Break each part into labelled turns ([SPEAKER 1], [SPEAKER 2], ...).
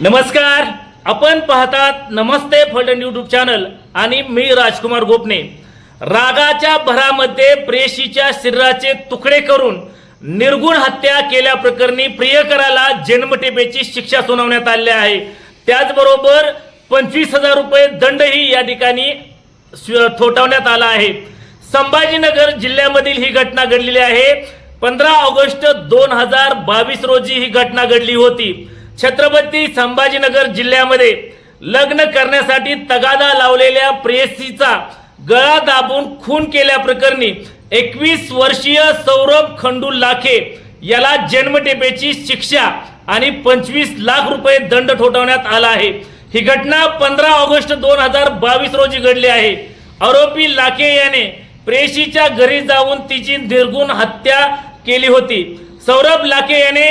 [SPEAKER 1] नमस्कार. आपण पाहतात नमस्ते फलटण यूट्यूब चॅनल आणि मी राजकुमार गोपने. रागाच्या भरामध्ये प्रेयसीच्या शरीराचे तुकडे करून निर्गुण हत्या केल्याप्रकरणी प्रियकराला जन्मठेपेची शिक्षा सुनावण्यात आली आहे. त्याचबरोबर पंचवीस हजार रुपये दंडही या ठिकाणी स्व- आला आहे. संभाजीनगर जिल्ह्यामधील ही घटना घडलेली आहे. पंधरा ऑगस्ट दोन हजार बावीस रोजी ही घटना घडली होती. छत्रपती संभाजीनगर जिल्ह्यामध्ये लग्न करण्यासाठी तगादा लावलेल्या प्रेयसीचा गळा दाबून खून केल्याप्रकरणी एकवीस वर्षीय सौरभ खंडू लाखे याला जन्मटेपेची शिक्षा आणि पंचवीस लाख रुपये दंड ठोठावण्यात आला आहे. ही घटना पंधरा ऑगस्ट दोन हजार बावीस रोजी घडली आहे. आरोपी लाखे याने प्रेयसीच्या घरी जाऊन तिची निर्गुण हत्या केली होती. सौरभ लाखे याने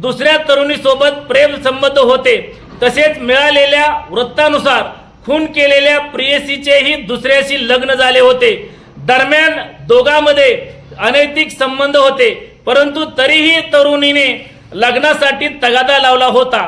[SPEAKER 1] दुसऱ्या तरुणीसोबत प्रेम संबंध होते. तसेच मिळालेल्या वृत्तानुसार खून केलेल्या प्रियसीचेही दुसऱ्याशी लग्न झाले होते. दरम्यान दोघांमध्ये अनैतिक संबंध होते परंतु तरीही तरुणीने लग्नासाठी तगादा लावला होता.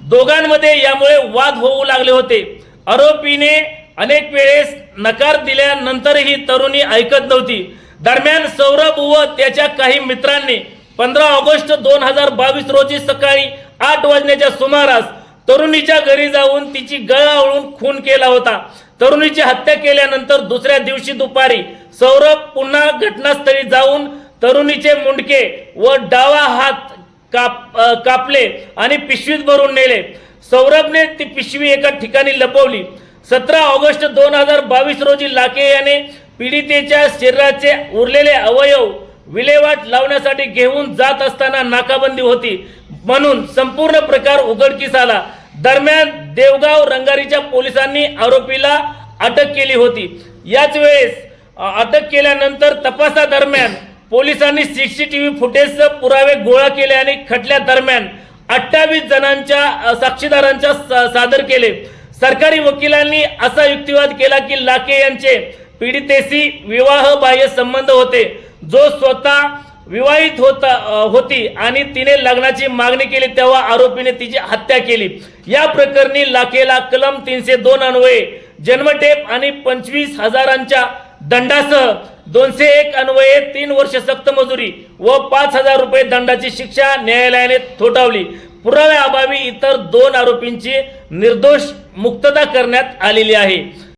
[SPEAKER 1] दोघांमध्ये यामुळे वाद होऊ लागले होते. आरोपीने अनेक वेळेस नकार दिल्यानंतरही तरुणी ऐकत नव्हती. दरम्यान सौरभ व त्याच्या काही मित्रांनी पंधरा ऑगस्ट दोन हजार बावीस रोजी सकाळी आठ वाजण्याच्या सुमारास तरुणीच्या घरी जाऊन तिची गळावळून खून केला होता. तरुणीची हत्या केल्यानंतर दुसऱ्या दिवशी दुपारी सौरभ पुन्हा घटनास्थळी जाऊन तरुणीचे मुंडके व डावा हात काप कापले आणि पिशवीत भरून नेले. सौरभने ती पिशवी एका ठिकाणी लपवली. सतरा ऑगस्ट दोन हजार बावीस रोजी लाके याने पीडितेच्या शरीराचे उरलेले अवयव विल्हेवाट लावण्यासाठी घेऊन जात असताना नाकाबंदी होती. म्हणून संपूर्ण प्रकार उघडकीस आला दरम्यान देवगाव रंगारीच्या पोलिसांनी आरोपीला अटक केली होती. याच वेळेस अटक केल्यानंतर तपासादरम्यान पोलिसांनी सीसीटीव्ही फुटेजचे पुरावे गोळा केले आणि खटल्या दरम्यान अठ्ठावीस जणांच्या साक्षीदारांच्या सादर केले. सरकारी वकिलांनी असा युक्तिवाद केला की लाके यांचे पीडितेशी विवाह बाह्य संबंध होते. जो स्वतः विवाहित होता होती आणि तिने लग्नाची मागणी केली तेव्हा आरोपीने तिची हत्या केली. या प्रकरणी लाखेला कलम तीनशे दोन अन्वये जन्मठेप आणि पंचवीस हजारांच्या दंडासह दोनशे एक अन्वये तीन वर्ष सक्त मजुरी व पाच हजार रुपये दंडाची शिक्षा न्यायालयाने थोटावली पुराव्याअभावी इतर दोन आरोपींची निर्दोष मुक्तता करण्यात आलेली आहे.